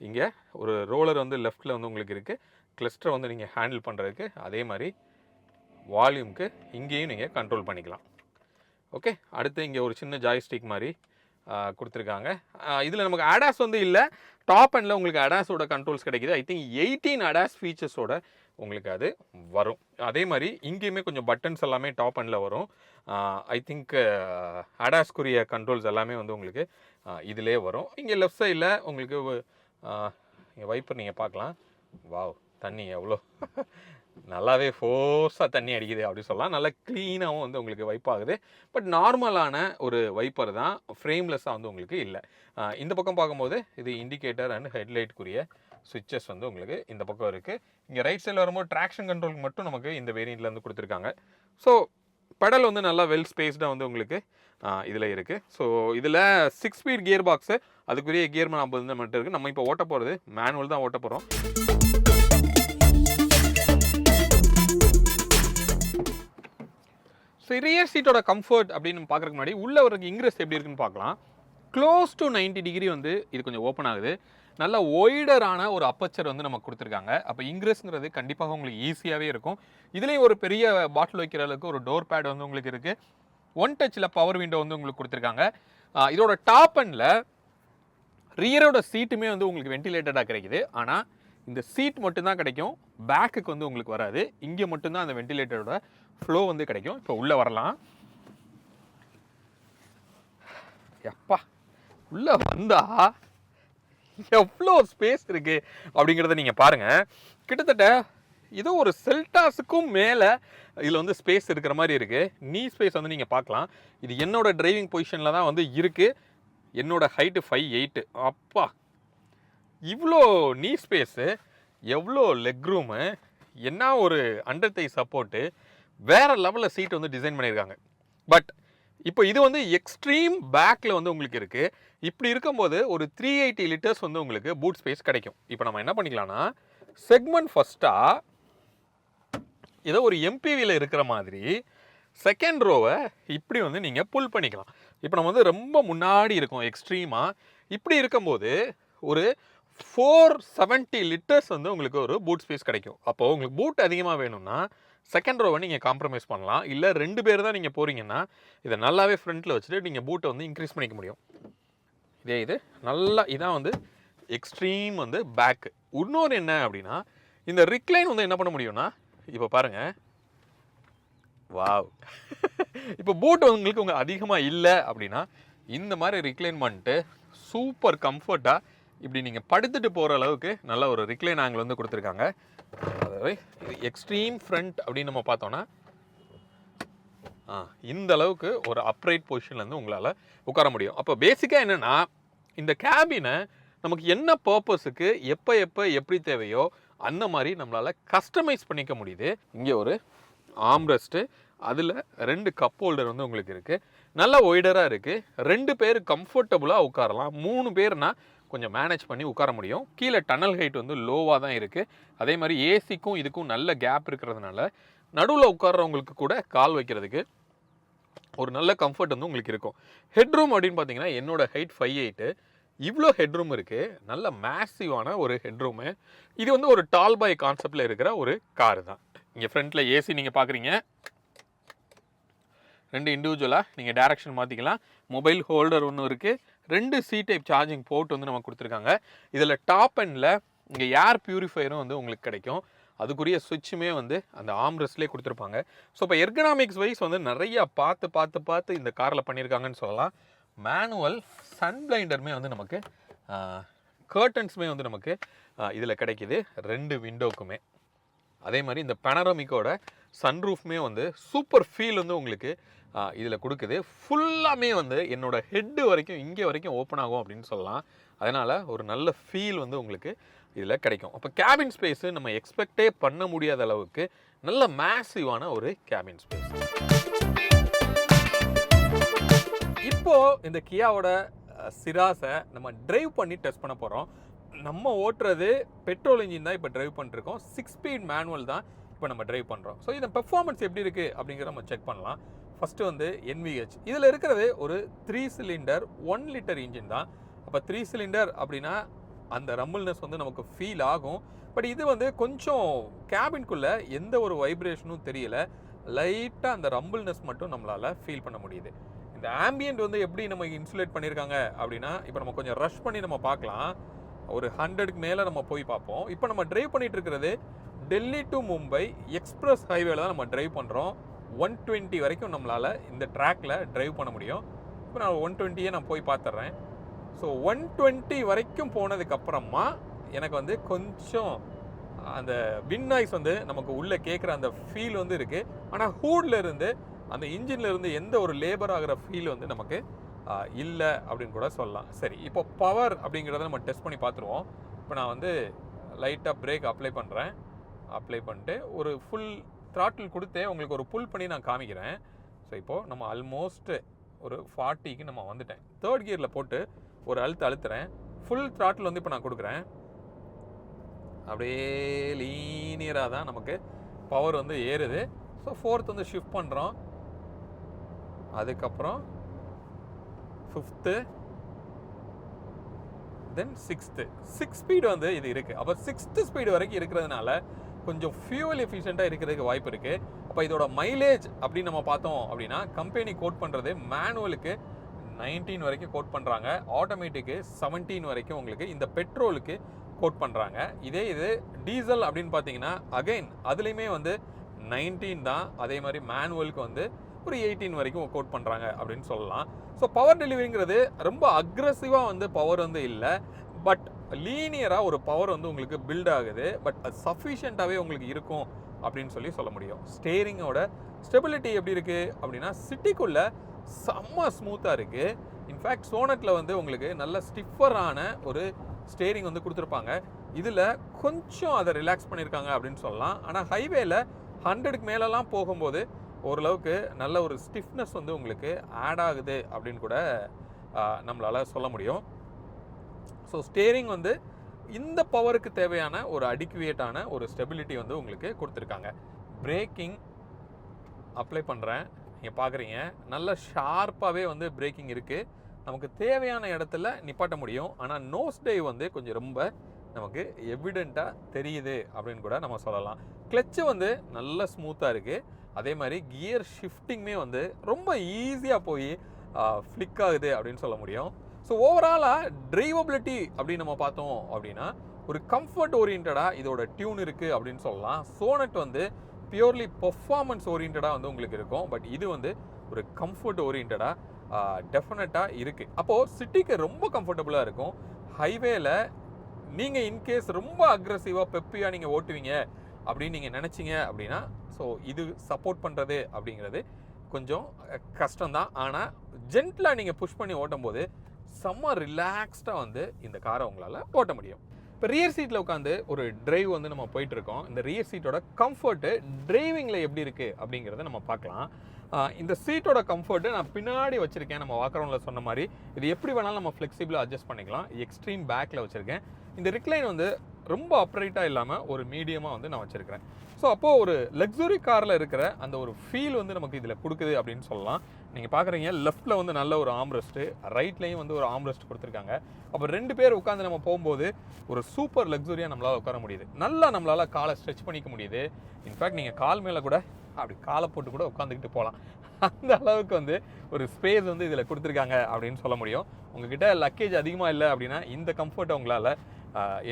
இங்கே ஒரு ரோலர் வந்து லெஃப்ட்டில் வந்து உங்களுக்கு இருக்குது கிளஸ்டரை வந்து நீங்கள் ஹேண்டில் பண்ணுறதுக்கு அதே மாதிரி வால்யூம்க்கு இங்கேயும் நீங்கள் கண்ட்ரோல் பண்ணிக்கலாம். ஓகே அடுத்து இங்கே ஒரு சின்ன ஜாய்ஸ்டிக் மாதிரி கொடுத்துருக்காங்க. இதில் நமக்கு அடாஸ் வந்து இல்லை. டாப் அண்டில் உங்களுக்கு அடாஸோட கண்ட்ரோல்ஸ் கிடைக்குது. ஐ திங்க் எயிட்டீன் அடாஸ் ஃபீச்சர்ஸோட உங்களுக்கு அது வரும். அதே மாதிரி இங்கேயுமே கொஞ்சம் பட்டன்ஸ் எல்லாமே டாப் அண்டில் வரும். ஐ திங்க் அடாஸ்க்குரிய கண்ட்ரோல்ஸ் எல்லாமே வந்து உங்களுக்கு இதிலே வரும். இங்கே லெஃப்ட் சைடில் உங்களுக்கு என் வைப்பர் நீங்கள் பார்க்கலாம். வாவ் தண்ணி எவ்வளோ? நல்லாவே ஃபோர்ஸாக தண்ணி அடிக்குது அப்படின்னு சொல்லலாம். நல்லா க்ளீனாகவும் வந்து உங்களுக்கு வைப் ஆகுது. பட் நார்மலான ஒரு வைப்பர் தான் ஃப்ரேம்லெஸ்ஸாக வந்து உங்களுக்கு இல்லை. இந்த பக்கம் பார்க்கும்போது இது இண்டிகேட்டர் அண்ட் ஹெட்லைட்டுக்குரிய சுவிட்சஸ் வந்து உங்களுக்கு இந்த பக்கம் இருக்குது இங்கே ரைட் சைடில் வரும்போது ட்ராக்ஷன் கண்ட்ரோல் மட்டும் நமக்கு இந்த வேரியண்ட்டில் வந்து கொடுத்துருக்காங்க. ஸோ பெடல் வந்து நல்லா வெல் ஸ்பேஸ்டாக வந்து உங்களுக்கு இதில் இருக்குது ஸோ இதில் சிக்ஸ் ஸ்பீட் கியர் பாக்ஸு அதுக்குரிய கியர் நாற்பது ஐம்பது மட்டும் இருக்குது நம்ம இப்போ ஓட்ட போகிறது மேனுவல் தான் ஓட்ட போகிறோம் ஸோ ரியர் சீட்டோட கம்ஃபர்ட் அப்படின்னு பார்க்குறக்கு முன்னாடி உள்ளே ஒரு இங்க்ரெஸ் எப்படி இருக்குன்னு பார்க்கலாம். க்ளோஸ் டு நைன்டி டிகிரி வந்து இது கொஞ்சம் ஓப்பன் ஆகுது. நல்ல ஒய்டரான ஒரு அப்பச்சர் வந்து நமக்கு கொடுத்துருக்காங்க. அப்போ இங்கிரஸ்ங்கிறது கண்டிப்பாக உங்களுக்கு ஈஸியாகவே இருக்கும். இதுலேயும் ஒரு பெரிய பாட்டில் வைக்கிற அளவுக்கு ஒரு டோர் பேட் வந்து உங்களுக்கு இருக்குது ஒன் டச்சில் பவர் விண்டோ வந்து உங்களுக்கு கொடுத்துருக்காங்க. இதோட டாப் அண்டில் ரியரோட சீட்டுமே வந்து உங்களுக்கு வென்டிலேட்டடாக கிடைக்குது. ஆனால் இந்த சீட் மட்டும்தான் கிடைக்கும். பேக்குக்கு வந்து உங்களுக்கு வராது. இங்கே மட்டும்தான் அந்த வென்டிலேட்டரோட ஃப்ளோ வந்து கிடைக்கும். இப்போ உள்ளே வரலாம். எப்பா உள்ளே வந்தா எவ்வளோ ஸ்பேஸ் இருக்குது அப்படிங்கிறத நீங்கள் பாருங்க. கிட்டத்தட்ட இது ஒரு செல்டாஸுக்கும் மேலே இதில் வந்து ஸ்பேஸ் இருக்கிற மாதிரி இருக்குது நீ ஸ்பேஸ் வந்து நீங்கள் பார்க்கலாம். இது என்னோடய டிரைவிங் பொசிஷனில் தான் வந்து இருக்குது என்னோடய ஹைட்டு ஃபைவ் எயிட்டு அப்பா. இவ்வளோ நீ ஸ்பேஸு எவ்வளோ லெக் ரூமு என்ன ஒரு அண்டர் தை சப்போர்ட்டு வேற லெவலில் சீட் வந்து டிசைன் பண்ணியிருக்காங்க. பட் இப்போ இது வந்து எக்ஸ்ட்ரீம் பேக்கில் வந்து உங்களுக்கு இருக்குது இப்படி இருக்கும்போது ஒரு த்ரீ எயிட்டி லிட்டர்ஸ் வந்து உங்களுக்கு பூட் ஸ்பேஸ் கிடைக்கும். இப்போ நம்ம என்ன பண்ணிக்கலாம்னா செக்மெண்ட் ஃபஸ்ட்டாக ஏதோ ஒரு எம்பிவியில் இருக்கிற மாதிரி செகண்ட் ரோவை இப்படி வந்து நீங்கள் புல் பண்ணிக்கலாம். இப்போ நம்ம வந்து ரொம்ப முன்னாடி இருக்கோம் எக்ஸ்ட்ரீமாக இப்படி இருக்கும்போது ஒரு ஃபோர் செவன்ட்டி லிட்டர்ஸ் வந்து உங்களுக்கு ஒரு பூட் ஸ்பேஸ் கிடைக்கும். அப்போது உங்களுக்கு பூட் அதிகமாக வேணும்னா செகண்ட் ரோவை நீங்கள் காம்ப்ரமைஸ் பண்ணலாம். இல்லை ரெண்டு பேர் தான் நீங்கள் போகிறீங்கன்னா இதை நல்லாவே ஃப்ரண்ட்டில் வச்சுட்டு நீங்கள் பூட்டை வந்து இன்க்ரீஸ் பண்ணிக்க முடியும். இதே இது. நல்லா இதான் வந்து எக்ஸ்ட்ரீம் வந்து பேக்கு இன்னொரு என்ன அப்படின்னா இந்த ரிக்ளைன் வந்து என்ன பண்ண முடியும்னா இப்போ பாருங்க. வாவ். இப்போ பூட் உங்களுக்கு உங்க அதிகமாக இல்லை அப்படின்னா இந்த மாதிரி ரிக்ளைன் பண்ணிட்டு சூப்பர் கம்ஃபர்ட்டாக இப்படி நீங்கள் படுத்துட்டு போகிற அளவுக்கு நல்ல ஒரு ரிக்ளைன் ஆங்கிள் வந்து கொடுத்துருக்காங்க. அதாவது இது எக்ஸ்ட்ரீம் ஃப்ரண்ட் அப்படின்னு நம்ம பார்த்தோன்னா ஆ இந்த அளவுக்கு ஒரு அப்ரைட் பொசிஷன்லேருந்து உங்களால் உட்கார முடியும். அப்போ பேசிக்காக என்னென்னா இந்த கேபினை நமக்கு என்ன பர்பஸுக்கு எப்போ எப்போ எப்படி தேவையோ அந்த மாதிரி நம்மளால் கஸ்டமைஸ் பண்ணிக்க முடியுது. இங்கே ஒரு ஆம்ரெஸ்ட்டு அதில் ரெண்டு கப் ஹோல்டர் வந்து உங்களுக்கு இருக்குது நல்ல ஒய்டராக இருக்குது ரெண்டு பேர் கம்ஃபர்டபுளாக உட்காரலாம். மூணு பேர்னா கொஞ்சம் மேனேஜ் பண்ணி உட்கார முடியும். கீழே டனல் ஹைட் வந்து லோவாக தான் இருக்குது அதே மாதிரி ஏசிக்கும் இதுக்கும் நல்ல கேப் இருக்கிறதுனால நடுவில் உட்கார்றவங்களுக்கு கூட கால் வைக்கிறதுக்கு ஒரு நல்ல கம்ஃபர்ட் வந்து உங்களுக்கு இருக்கும். ஹெட்ரூம் அப்படின்னு பார்த்தீங்கன்னா என்னோட ஹைட் ஃபைவ் எயிட்டு இவ்வளோ ஹெட்ரூம் இருக்குது நல்ல மேசிவான ஒரு ஹெட்ரூமு இது வந்து ஒரு டால் பாய் கான்செப்டில் இருக்கிற ஒரு கார் தான். இங்கே ஃப்ரண்ட்டில் ஏசி நீங்கள் பார்க்குறீங்க ரெண்டு இண்டிவிஜுவலாக நீங்கள் டேரக்ஷன் மாற்றிக்கலாம் மொபைல் ஹோல்டர் ஒன்று இருக்குது ரெண்டு சி டைப் சார்ஜிங் போர்ட் வந்து நமக்கு கொடுத்துருக்காங்க. இதில் டாப் அண்டில் இங்கே ஏர் ப்யூரிஃபையரும் வந்து உங்களுக்கு கிடைக்கும். அதுக்குரிய சுவிட்சுமே வந்து அந்த ஆம்ரெஸ்ட்லேயே கொடுத்துருப்பாங்க. ஸோ இப்போ எர்கனாமிக்ஸ் வைஸ் வந்து நிறையா பார்த்து பார்த்து பார்த்து இந்த காரில் பண்ணியிருக்காங்கன்னு சொல்லலாம். மேனுவல் சன் பிளைண்டருமே வந்து நமக்கு கர்டன்ஸுமே வந்து நமக்கு இதில் கிடைக்கிது. ரெண்டு விண்டோக்குமே அதே மாதிரி இந்த பெனரமிக்கோட சன்ரூஃப்மே வந்து சூப்பர் ஃபீல் வந்து உங்களுக்கு இதில் கொடுக்குது. ஃபுல்லாமே வந்து என்னோட ஹெட்டு வரைக்கும் இங்கே வரைக்கும் ஓப்பன் ஆகும் அப்படின்னு சொல்லலாம். அதனால் ஒரு நல்ல ஃபீல் வந்து உங்களுக்கு இதில் கிடைக்கும். அப்போ கேபின் ஸ்பேஸு நம்ம எக்ஸ்பெக்டே பண்ண முடியாத அளவுக்கு நல்ல மேசிவான ஒரு கேபின் ஸ்பேஸ் இப்போது இந்த கியாவோட சிராஸை நம்ம டிரைவ் பண்ணி டெஸ்ட் பண்ண போகிறோம் நம்ம ஓட்டுறது பெட்ரோல் இன்ஜின் தான் இப்போ டிரைவ் பண்ணிருக்கோம் சிக்ஸ் ஸ்பீட் மேனுவல் தான் இப்போ நம்ம டிரைவ் பண்ணுறோம் ஸோ இந்த பெர்ஃபார்மன்ஸ் எப்படி இருக்குது அப்படிங்கிறத நம்ம செக் பண்ணலாம். ஃபஸ்ட்டு வந்து என்விஹெச் இதில் இருக்கிறது ஒரு three cylinder one litre engine தான். அப்போ த்ரீ சிலிண்டர் அப்படின்னா அந்த ரம்பிள்னஸ் வந்து நமக்கு ஃபீல் ஆகும். பட் இது வந்து கொஞ்சம் கேபின்குள்ளே எந்த ஒரு வைப்ரேஷனும் தெரியல. லைட்டாக அந்த ரம்பிள்னஸ் மட்டும் நம்மளால் ஃபீல் பண்ண முடியுது. இந்த ஆம்பியன்ட் வந்து எப்படி நம்ம இன்சுலேட் பண்ணியிருக்காங்க அப்படின்னா இப்போ நம்ம கொஞ்சம் ரஷ் பண்ணி நம்ம பார்க்கலாம். ஒரு ஹண்ட்ரடுக்கு மேலே நம்ம போய் பார்ப்போம். இப்போ நம்ம டிரைவ் பண்ணிட்டு இருக்கிறது டெல்லி டு மும்பை எக்ஸ்பிரஸ் ஹைவேல தான் நம்ம டிரைவ் பண்ணுறோம் ஒன் டுவெண்ட்டி வரைக்கும் நம்மளால் இந்த ட்ராக்ல டிரைவ் பண்ண முடியும். இப்போ நான் ஒன் டுவெண்ட்டியே நான் போய் பார்த்துட்றேன் ஸோ ஒன் டுவெண்ட்டி வரைக்கும் போனதுக்கப்புறமா எனக்கு வந்து கொஞ்சம் அந்த வின் நாய்ஸ் வந்து நமக்கு உள்ளே கேட்குற அந்த ஃபீல் வந்து இருக்குது ஆனால் ஹூட்லேருந்து அந்த இன்ஜின்லேருந்து எந்த ஒரு லேபர் ஆகிற ஃபீல் வந்து நமக்கு இல்லை அப்படின்னு கூட சொல்லலாம். சரி இப்போ பவர் அப்படிங்கிறத நம்ம டெஸ்ட் பண்ணி பார்த்துருவோம். இப்போ நான் வந்து லைட்டாக பிரேக் அப்ளை பண்ணுறேன் அப்ளை பண்ணிட்டு ஒரு ஃபுல் த்ராட்டில் கொடுத்தே உங்களுக்கு ஒரு புல் பண்ணி நான் காமிக்கிறேன். ஸோ இப்போது நம்ம ஆல்மோஸ்ட்டு ஒரு ஃபார்ட்டிக்கு நம்ம வந்துட்டேன். தேர்ட் கியரில் போட்டு ஒரு அழுத்து அழுத்துறேன். ஃபுல் த்ராட்டில் வந்து இப்போ நான் கொடுக்குறேன். அப்படியே லீனியராக தான் நமக்கு பவர் வந்து ஏறுது. ஸோ ஃபோர்த் வந்து ஷிஃப்ட் பண்ணுறோம் அதுக்கப்புறம் fifth then sixth six speed வந்து இது இருக்குது அப்போ சிக்ஸ்த்து ஸ்பீடு வரைக்கும் இருக்கிறதுனால கொஞ்சம் ஃபியூவல் எஃபிஷியண்ட்டாக இருக்கிறதுக்கு வாய்ப்பு இருக்குது அப்போ இதோட மைலேஜ் அப்படின்னு நம்ம பார்த்தோம் அப்படின்னா கம்பெனி கோட் பண்ணுறது மேனுவலுக்கு நைன்டீன் வரைக்கும் கோட் பண்ணுறாங்க ஆட்டோமேட்டிக்கு 17 வரைக்கும் உங்களுக்கு இந்த பெட்ரோலுக்கு கோட் பண்ணுறாங்க இதே இது டீசல் அப்படின்னு பார்த்தீங்கன்னா அகைன் அதுலேயுமே வந்து 19 தான். அதே மாதிரி மேனுவலுக்கு வந்து ஒரு எயிட்டீன் வரைக்கும் கோட் பண்ணுறாங்க அப்படின்னு சொல்லலாம். ஸோ பவர் டெலிவரிங்கிறது ரொம்ப அக்ரஸிவாக வந்து பவர் வந்து இல்லை. பட் லீனியராக ஒரு பவர் வந்து உங்களுக்கு பில்ட் ஆகுது. பட் அது சஃபிஷியண்ட்டாகவே உங்களுக்கு இருக்கும் அப்படின்னு சொல்லி சொல்ல முடியும். ஸ்டேரிங்கோட ஸ்டெபிலிட்டி எப்படி இருக்குது அப்படின்னா சிட்டிக்குள்ளே செம்ம ஸ்மூத்தாக இருக்குது இன்ஃபேக்ட் சோனட்டில் வந்து உங்களுக்கு நல்ல ஸ்டிஃபரான ஒரு ஸ்டேரிங் வந்து கொடுத்துருப்பாங்க. இதில் கொஞ்சம் அதை ரிலாக்ஸ் பண்ணியிருக்காங்க அப்படின்னு சொல்லலாம். ஆனால் ஹைவேல ஹண்ட்ரடுக்கு மேலெலாம் போகும்போது ஓரளவுக்கு நல்ல ஒரு ஸ்டிஃப்னஸ் வந்து உங்களுக்கு ஆட் ஆகுது அப்படின்னு கூட நம்மளால் சொல்ல முடியும். ஸோ ஸ்டேரிங் வந்து இந்த பவருக்கு தேவையான ஒரு அடிக்குவேட்டான ஒரு ஸ்டெபிலிட்டி வந்து உங்களுக்கு கொடுத்துருக்காங்க. பிரேக்கிங் அப்ளை பண்ணுறேன் நீங்கள் பார்க்குறீங்க நல்ல ஷார்ப்பாகவே வந்து பிரேக்கிங் இருக்குது நமக்கு தேவையான இடத்துல நிப்பாட்ட முடியும். ஆனால் நோஸ் டைவ் வந்து கொஞ்சம் ரொம்ப நமக்கு எவிடெண்ட்டாக தெரியுது அப்படின்னு கூட நம்ம சொல்லலாம். கிளச்சு வந்து நல்ல ஸ்மூத்தாக இருக்குது அதே மாதிரி கியர் ஷிஃப்டிங்குமே வந்து ரொம்ப ஈஸியாக போய் ஃப்ளிக் ஆகுது அப்படின்னு சொல்ல முடியும். ஸோ ஓவராலாக டிரைவபிலிட்டி அப்படின்னு நம்ம பார்த்தோம் அப்படின்னா ஒரு கம்ஃபர்ட் ஓரியன்டாக இதோட டியூன் இருக்குது அப்படின்னு சொல்லலாம். சோனட் வந்து பியூர்லி பெர்ஃபார்மன்ஸ் ஓரியன்டாக வந்து உங்களுக்கு இருக்கும். பட் இது வந்து ஒரு கம்ஃபர்ட் ஓரியன்டாக டெஃபினட்டாக இருக்குது அப்போது சிட்டிக்கு ரொம்ப கம்ஃபர்டபுளாக இருக்கும். ஹைவேல நீங்கள் இன்கேஸ் ரொம்ப அக்ரஸிவாக பெப்பியாக நீங்கள் ஓட்டுவீங்க அப்படின்னு நீங்கள் நினச்சிங்க அப்படின்னா ஸோ இது சப்போர்ட் பண்ணுறது அப்படிங்கிறது கொஞ்சம் கஷ்டம்தான். ஆனால் ஜென்டிலாக நீங்கள் புஷ் பண்ணி ஓட்டும் போது செம்ம ரிலாக்ஸ்டாக வந்து இந்த காரை உங்களால் ஓட்ட முடியும். இப்போ ரியர் சீட்டில் உட்காந்து ஒரு டிரைவ் வந்து நம்ம போயிட்டுருக்கோம். இந்த ரியர் சீட்டோட கம்ஃபர்ட்டு டிரைவிங்கில் எப்படி இருக்குது அப்படிங்கிறத நம்ம பார்க்கலாம். இந்த சீட்டோட கம்ஃபர்ட்டு நான் பின்னாடி வச்சுருக்கேன். நம்ம வாக்கரவுண்டில் சொன்ன மாதிரி இது எப்படி வேணாலும் நம்ம ஃப்ளெக்சிபிளாக அட்ஜஸ்ட் பண்ணிக்கலாம். எக்ஸ்ட்ரீம் பேக்கில் வச்சுருக்கேன். இந்த ரிக்ளைன் வந்து ரொம்ப அப்ரைட்டாக இல்லாமல் ஒரு மீடியமாக வந்து நான் வச்சுருக்கிறேன். ஸோ அப்போது ஒரு லக்ஸுரி காரில் இருக்கிற அந்த ஒரு ஃபீல் வந்து நமக்கு இதில் கொடுக்குது அப்படின்னு சொல்லலாம். நீங்கள் பார்க்குறீங்க லெஃப்ட்டில் வந்து நல்ல ஒரு ஆம்ரெஸ்ட்டு ரைட்லேயும் வந்து ஒரு ஆம்ரெஸ்ட் கொடுத்துருக்காங்க. அப்போ ரெண்டு பேர் உட்காந்து நம்ம போகும்போது ஒரு சூப்பர் லக்ஸுரியாக நம்மளால் உட்கார முடியுது. நல்லா நம்மளால் காலை ஸ்ட்ரெச் பண்ணிக்க முடியுது. இன்ஃபேக்ட் நீங்கள் கால் மேலே கூட அப்படி காலை போட்டு கூட உட்காந்துக்கிட்டு போகலாம் அந்த அளவுக்கு வந்து ஒரு ஸ்பேஸ் வந்து இதில் கொடுத்துருக்காங்க அப்படின்னு சொல்ல முடியும். உங்ககிட்ட லக்கேஜ் அதிகமாக இல்லை அப்படின்னா இந்த கம்ஃபர்ட்டை உங்களால்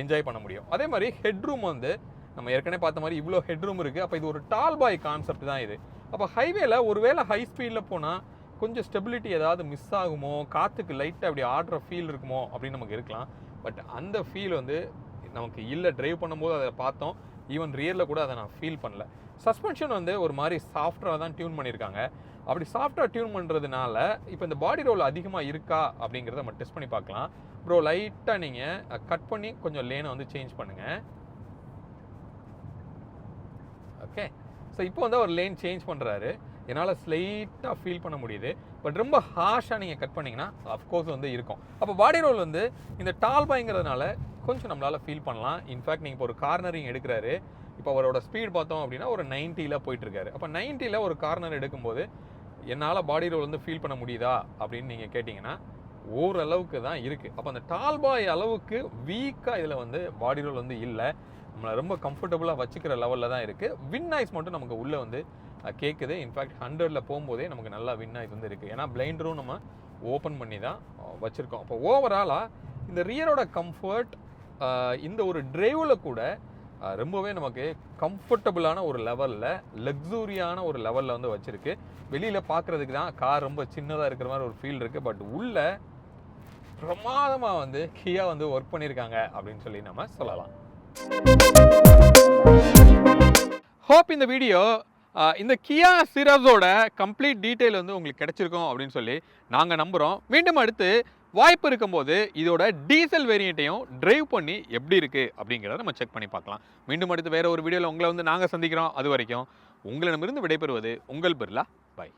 என்ஜாய் பண்ண முடியும். அதே மாதிரி ஹெட்ரூம் வந்து நம்ம ஏற்கனவே பார்த்த மாதிரி இவ்வளோ ஹெட்ரூம் இருக்குது அப்போ இது ஒரு டால் பாய் கான்செப்ட் தான் இது. அப்போ ஹைவேல ஒருவேளை ஹை ஸ்பீடில் போனால் கொஞ்சம் ஸ்டெபிலிட்டி ஏதாவது மிஸ் ஆகுமோ? காற்றுக்கு லைட்டாக அப்படி ஆடுற ஃபீல் இருக்குமோ? அப்படின்னு நமக்கு இருக்கலாம். பட் அந்த ஃபீல் வந்து நமக்கு இல்லை. ட்ரைவ் பண்ணும்போது அதை பார்த்தோம். ஈவன் ரியரில் கூட அதை நான் ஃபீல் பண்ணல. சஸ்பென்ஷன் வந்து ஒரு மாதிரி சாஃப்டாக தான் டியூன் பண்ணியிருக்காங்க. அப்படி சாஃப்டாக டியூன் பண்ணுறதுனால இப்போ இந்த பாடி ரோல் அதிகமாக இருக்கா? அப்படிங்கிறத நம்ம டெஸ்ட் பண்ணி பார்க்கலாம். ப்ரோ லைட்டாக நீங்கள் கட் பண்ணி கொஞ்சம் லேனை வந்து சேஞ்ச் பண்ணுங்கள் ஓகே ஸோ இப்போ வந்து அவர் லேன் சேஞ்ச் பண்ணுறாரு என்னால் ஸ்லைட்டாக ஃபீல் பண்ண முடியுது. பட் ரொம்ப ஹார்ஷாக நீங்கள் கட் பண்ணிங்கன்னா அஃப்கோர்ஸ் வந்து இருக்கும். அப்போ பாடி ரோல் வந்து இந்த டால் பாய்ங்கிறதுனால கொஞ்சம் நம்மளால் ஃபீல் பண்ணலாம். இன்ஃபேக்ட் நீங்கள் இப்போ ஒரு கார்னரிங் எடுக்கிறாரு. இப்போ அவரோட ஸ்பீட் பார்த்தோம் அப்படின்னா ஒரு நைன்ட்டியில் போயிட்டுருக்காரு. அப்போ நைன்ட்டியில் ஒரு கார்னர் எடுக்கும்போது என்னால் பாடி ரோல் வந்து ஃபீல் பண்ண முடியுதா? அப்படின்னு நீங்கள் கேட்டிங்கன்னா ஓரளவுக்கு தான் இருக்குது அப்போ அந்த டால் பாய் அளவுக்கு வீக்காக இதில் வந்து பாடி ரோல் வந்து இல்லை. நம்மளை ரொம்ப கம்ஃபர்டபுளாக வச்சுக்கிற லெவலில் தான் இருக்குது வின் நாய்ஸ் மட்டும் நமக்கு உள்ளே வந்து கேட்குது இன்ஃபேக்ட் ஹண்ட்ரடில் போகும்போதே நமக்கு நல்லா வின் நாய்ஸ் வந்து இருக்குது ஏன்னா பிளைண்டரும் நம்ம ஓப்பன் பண்ணி தான் வச்சுருக்கோம். அப்போ ஓவராலாக இந்த ரியரோட கம்ஃபர்ட் இந்த ஒரு டிரைவில் கூட ரொம்பவே நமக்கு கம்ஃபர்டபுளான ஒரு லெவலில் லக்ஸூரியான ஒரு லெவலில் வந்து வச்சுருக்கு. வெளியில் பார்க்குறதுக்கு தான் கார் ரொம்ப சின்னதாக இருக்கிற மாதிரி ஒரு ஃபீல் இருக்குது பட் உள்ள பிரமாதமாக வந்து கியா வந்து ஒர்க் பண்ணியிருக்காங்க அப்படின்னு சொல்லி நம்ம சொல்லலாம். ஹோப் இந்த வீடியோ இந்த கியா சிராஸோட கம்ப்ளீட் டீட்டெயில் வந்து உங்களுக்கு கிடைச்சிருக்கும் அப்படின்னு சொல்லி நாங்கள் நம்புகிறோம் மீண்டும் அடுத்து வாய்ப்பு இருக்கும்போது இதோட டீசல் வேரியண்ட்டையும் டிரைவ் பண்ணி எப்படி இருக்குது அப்படிங்கிறத நம்ம செக் பண்ணி பார்க்கலாம். மீண்டும் அடுத்து வேறு ஒரு வீடியோவில் உங்களை வந்து நாங்கள் சந்திக்கிறோம். அது வரைக்கும் உங்களிடமிருந்து விடைபெறுவது உங்கள் பிர்லா. பை